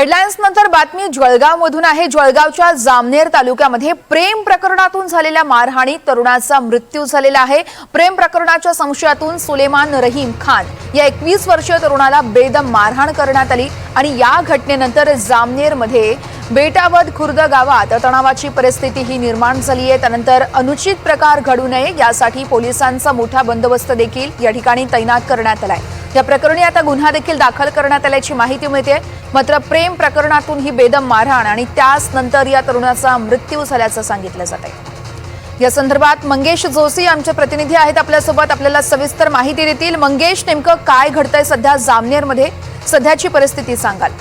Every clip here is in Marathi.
हेडलाईन्स नंतर बातमी जळगाव मधून आहे. जळगावच्या जामनेर तालुक्यामध्ये प्रेम प्रकरणातून झालेल्या मारहाणीत तरुणाचा मृत्यू झालेला आहे. प्रेम प्रकरणाच्या संशयातून सुलेमान रहीम खान या एकवीस वर्षीय तरुणाला बेदम मारहाण करण्यात आली आणि या घटनेनंतर जामनेरमध्ये बेटावद खुर्द गावात तणावाची परिस्थिती ही निर्माण झाली आहे. त्यानंतर अनुचित प्रकार घडू नये यासाठी पोलिसांचा मोठा बंदोबस्त देखील या ठिकाणी तैनात करण्यात आलाय. या प्रकरणी आता गुन्हा देखील दाखल करण्यात आल्याची माहिती मिळते मात्र प्रेम प्रकरणातून ही बेदम मारहाण आणि त्याच नंतर या तरुणाचा मृत्यू झाल्याचं सांगितलं जात आहे. या संदर्भात मंगेश जोशी आमचे प्रतिनिधी आहेत आपल्यासोबत. आपल्याला सविस्तर माहिती देतील. मंगेश नेमकं काय घडतंय सध्या जामनेरमध्ये? सध्याची परिस्थिती सांगाल.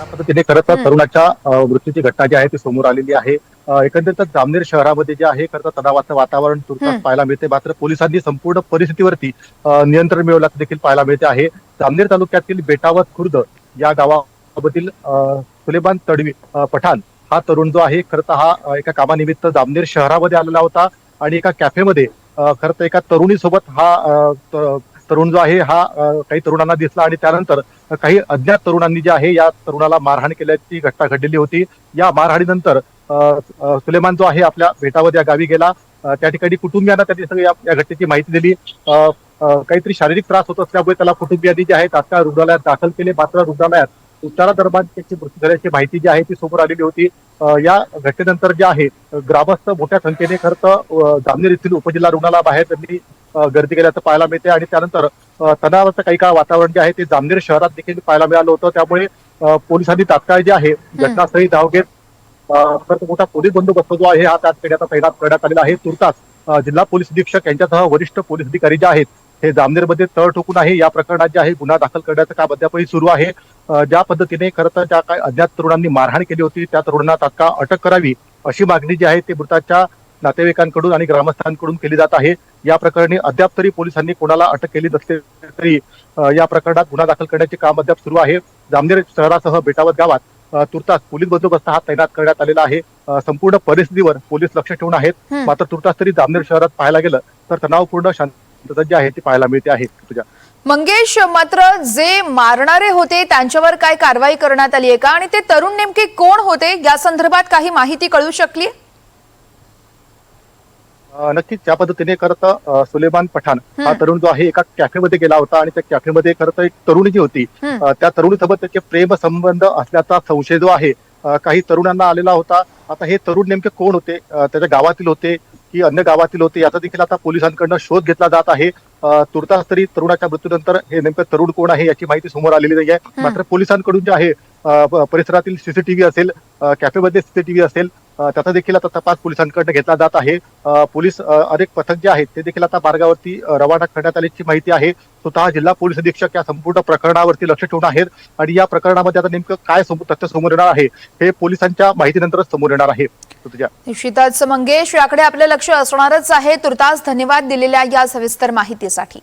ज्या पद्धतीने खरं तर तरुणाच्या मृत्यूची घटना जी आहे ती समोर आलेली आहे. अ, एकंदरीतच जामनेर शहरामध्ये जे आहे खरं तर तणावाचं वातावरण तुर्तास. पाहायला मिळते. मात्र पोलिसांनी संपूर्ण परिस्थितीवरती नियंत्रण मिळवल्याचं देखील पाहायला मिळते आहे. जामनेर तालुक्यातील बेटावत खुर्द या गावामधील अ, सुलेमान तडवी पठाण हा तरुण जो आहे खरं तर हा एका कामानिमित्त जामनेर शहरामध्ये आलेला होता आणि एका कॅफेमध्ये खरं तर एका तरुणीसोबत हा तरुण जो आहे हा काही तरुणांना दिसला आणि त्यानंतर काही अज्ञात तरुणांनी जे आहे या तरुणाला मारहाण केल्याची घटना घडलेली होती. या मारहाणीनंतर सुलेमान जो आहे आपल्या भेटावर या गावी गेला. त्या ठिकाणी कुटुंबियांना त्यांनी सगळी या या घटनेची माहिती दिली. काहीतरी शारीरिक त्रास होत असल्यामुळे त्याला कुटुंबियांनी जे आहे तात्काळ रुग्णालयात दाखल केले. मात्र रुग्णालयात उपचारादरम्यान त्याची मृत्यू झाल्याची माहिती जी आहे ती समोर आलेली होती. या घटनेनंतर जे आहे ग्रामस्थ मोठ्या संख्येने खरं तर जामनेर येथील उपजिल्हा रुग्णालयाबाहेर त्यांनी गर्दी केल्याचं पाहायला मिळते आणि त्यानंतर तणावाचं काही काळ वातावरण जे आहे ते जामनेर शहरात देखील पाहायला मिळालं होतं. त्यामुळे पोलिसांनी तात्काळ जे आहे घटनास्थळी धाव घेत मोठा पोलीस बंदोबस्त जो आहे हा त्याच खेड्याचा तैनात करण्यात आलेला आहे. तुर्तास जिल्हा पोलीस अधीक्षक यांच्यासह वरिष्ठ पोलीस अधिकारी जे आहेत हे जामनेरमध्ये तळ ठोकून आहे. या प्रकरणात जे आहे गुन्हा दाखल करण्याचं काम अद्यापही सुरू आहे. ज्या पद्धतीने खरं तर ज्या काही अज्ञात तरुणांनी मारहाण केली होती त्या तरुणांना तात्काळ अटक करावी अशी मागणी जी आहे ती मृताच्या नातेवाईकांकडून आणि ग्रामस्थांकडून केली जात आहे. या प्रकरणी अद्याप तरी पोलिसांनी कोणाला अटक केली नसली तरी या प्रकरणात गुन्हा दाखल करण्याचे काम अद्याप सुरू आहे. जामनेर शहरासह बेटावत गावात तुर्तास पोलीस बंदोबस्त हा तैनात करण्यात आलेला आहे. संपूर्ण परिस्थितीवर पोलीस लक्ष ठेवून आहेत. मात्र तुर्तास तरी जामनेर शहरात पाहायला गेलं तर तणावपूर्ण शांतता जी आहे ती पाहायला मिळते आहे तुझ्या मंगेश मात्र जे मारणारे होते त्यांच्यावर काय कारवाई करण्यात आली आहे का? आणि ते तरुण नेमके कोण होते? या संदर्भात काही माहिती कळू शकली? नक्कीच त्या पद्धतीने तर सुलेमान पठाण हा. तरुण जो आहे एका कॅफेमध्ये गेला होता आणि त्या कॅफेमध्ये खरं तर एक तरुणी जी होती त्या तरुणीसोबत त्याचे प्रेम संबंध असल्याचा संशय जो आहे काही तरुणांना आलेला होता. आता हे तरुण नेमके कोण होते? त्याच्या गावातील होते की अन्य गावातील होते? याचा देखील आता पोलिसांकडनं शोध घेतला जात आहे. तुर्तास तरी तरुणाच्या मृत्यूनंतर हे नेमकं तरुण कोण आहे याची माहिती समोर आलेली नाही आहे मात्र पोलिसांकडून जे आहे परिसरातील सीसीटीव्ही असेल कॅफेमध्ये सीसीटीव्ही असेल त्याचा देखील आता तपास पोलिसांकडनं घेतला जात आहे. पोलीस अनेक पथक जे आहेत ते देखील आता मार्गावरती रवाना करण्यात आल्याची माहिती आहे. स्वतः जिल्हा पोलीस अधीक्षक या संपूर्ण प्रकरणावरती लक्ष ठेवून आहेत आणि या प्रकरणामध्ये आता नेमकं काय तथ्य समोर येणार आहे हे पोलिसांच्या माहितीनंतरच समोर येणार आहे. तुझ्या निश्चितच मंगेश याकडे आपलं लक्ष असणारच आहे. तुर्तास धन्यवाद दिलेल्या या सविस्तर माहितीसाठी.